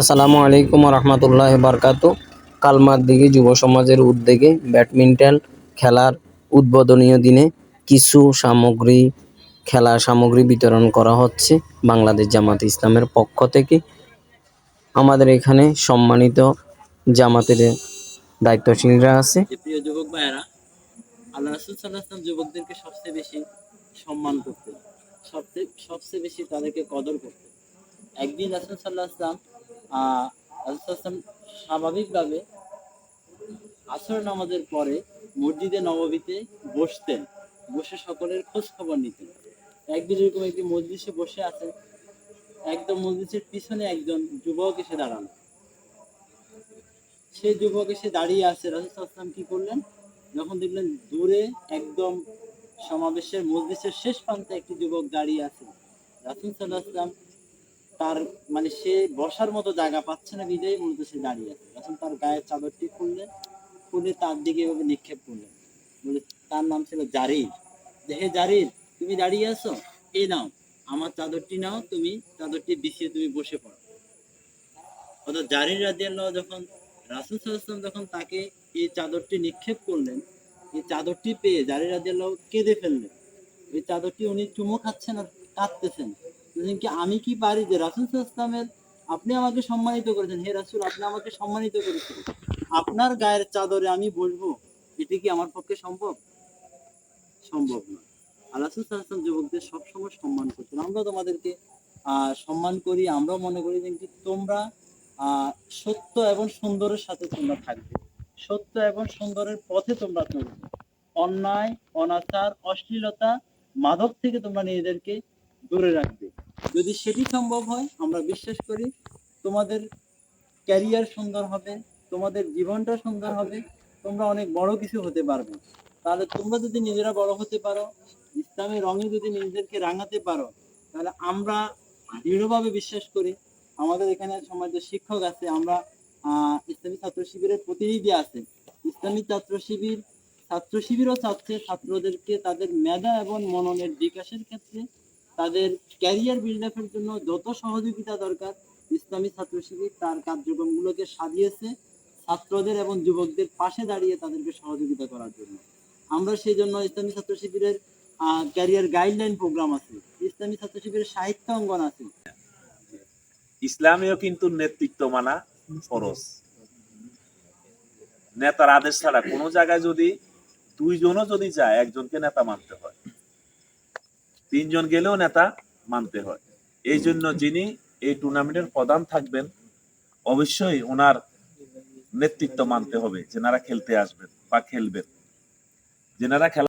আসসালামু আলাইকুম রহমতুল্লাহ বারকাত কালমার দিকে যুব সমাজের উদ্যোগে ব্যাডমিন্টন খেলার উদ্বোধনীয় দিনে কিছু সামগ্রী খেলার সামগ্রী বিতরণ করা হচ্ছে বাংলাদেশ জামাত ইসলামের পক্ষ থেকে। আমাদের এখানে সম্মানিত জামাতের দায়িত্বশীলরা আছে। প্রিয় যুবক ভাইয়েরা, আল্লাহ রাসুল সাল্লাহ আসলাম যুবকদেরকে সবচেয়ে বেশি সম্মান করতেন। সবচেয়ে সবচেয়ে বেশি তাদেরকে কদর করতেন। একদিন রাসুল সাল্লাহ আহ স্বাভাবিকভাবে আসর নামাজের পরে মসজিদে নববীতে বসতেন। বসে সকলের খোঁজ খবর নিতেন। একদিন এরকম একটি মসজিদে বসে আছেন, একদম মসজিদের পিছনে একজন যুবক এসে দাঁড়ানো। সেই যুবক এসে দাঁড়িয়ে আছে, রাসুল আসলাম কি করলেন? যখন দেখলেন দূরে একদম সমাবেশের মসজিদের শেষ প্রান্তে একটি যুবক দাঁড়িয়ে আছে। রাসুল সাল্লাহ তার মানে সে বসার মতো জায়গা পাচ্ছে না বিদায় মূলত সে দাঁড়িয়ে আছে। রাসুল তার গায়ের চাদরটি খুললেন খুলে তার দিকে এভাবে নিক্ষেপ করলেন। বলে, তার নাম ছিল জারির যে, হে জারির তুমি দাঁড়িয়ে আছো? এই নাও, আমার চাদরটি নাও, তুমি চাদরটি বিছিয়ে তুমি বসে পড়ো। অর্থাৎ জারির রাদিয়াল্লাহ যখন রাসুল সাল্লাম যখন তাকে এই চাদরটি নিক্ষেপ করলেন, এই চাদরটি পেয়ে জারির রাদিয়াল্লাহ কেঁদে ফেললেন। ওই চাদরটি উনি চুমো খাচ্ছেন আর কাঁদতেছেন। কি আমি কি পারি যে রাসুল সাল্লামের আপনি আমাকে সম্মানিত করেছেন। হে রাসুল, আপনি আমাকে সম্মানিত করেছেন। আপনার গায়ের চাদরে আমি বসবো, এটি কি আমার পক্ষে সম্ভব? সম্ভব না। যুবকদের সবসময় সম্মান আমরা তোমাদেরকে সম্মান করি মনে করি যে তোমরা সত্য এবং সুন্দরের সাথে তোমরা থাকবে। সত্য এবং সুন্দরের পথে তোমরা চলবে। অন্যায়, অনাচার, অশ্লীলতা মাদক থেকে তোমরা নিজেদেরকে দূরে রাখবে। যদি সেটি সম্ভব হয়, আমরা বিশ্বাস করি তোমাদের ক্যারিয়ার সুন্দর হবে, তোমাদের জীবনটা সুন্দর হবে, তোমরা অনেক বড় কিছু হতে পারবে। তাহলে তোমরা যদি নিজেরা বড় হতে পারো ইসলামের রঙে যদি নিজেদেরকে রাঙাতে পারো, তাহলে আমরা দৃঢ়ভাবে বিশ্বাস করি, আমাদের এখানে সমাজের শিক্ষক আছে, আমরা ইসলামী ছাত্র শিবিরের প্রতিনিধি আছে। ইসলামী ছাত্র শিবির, ছাত্র শিবিরও চাচ্ছে ছাত্রদেরকে তাদের মেধা এবং মননের বিকাশের ক্ষেত্রে তাদের ক্যারিয়ার বিল্ড আপের জন্য যত সহযোগিতা দরকার, ইসলামী ছাত্র শিবির তার কার্যক্রমগুলোকে সাজিয়েছে ছাত্রদের এবং যুবকদের পাশে দাঁড়িয়ে তাদেরকে সহযোগিতা করার জন্য। আমরা সেই জন্য ইসলামী ছাত্র শিবিরের ক্যারিয়ার গাইডলাইন প্রোগ্রাম আছে, ইসলামী ছাত্র শিবিরের সাহিত্য অঙ্গন আছে। ইসলামেও কিন্তু নেতৃত্ব মানা ফরজ। নেতার আদেশ ছাড়া কোনো জায়গায় যদি দুইজনও যদি যায়, একজনকে নেতা মানতে হয়। তিনজন গেলেও নেতা মানতে হয়। এই জন্য যিনি এই টুর্নামেন্টের প্রধান থাকবেন, অবশ্যই ওনার নেতৃত্ব মানতে হবে যেনারা খেলতে আসবেন বা খেলবেন। যেনারা খেলা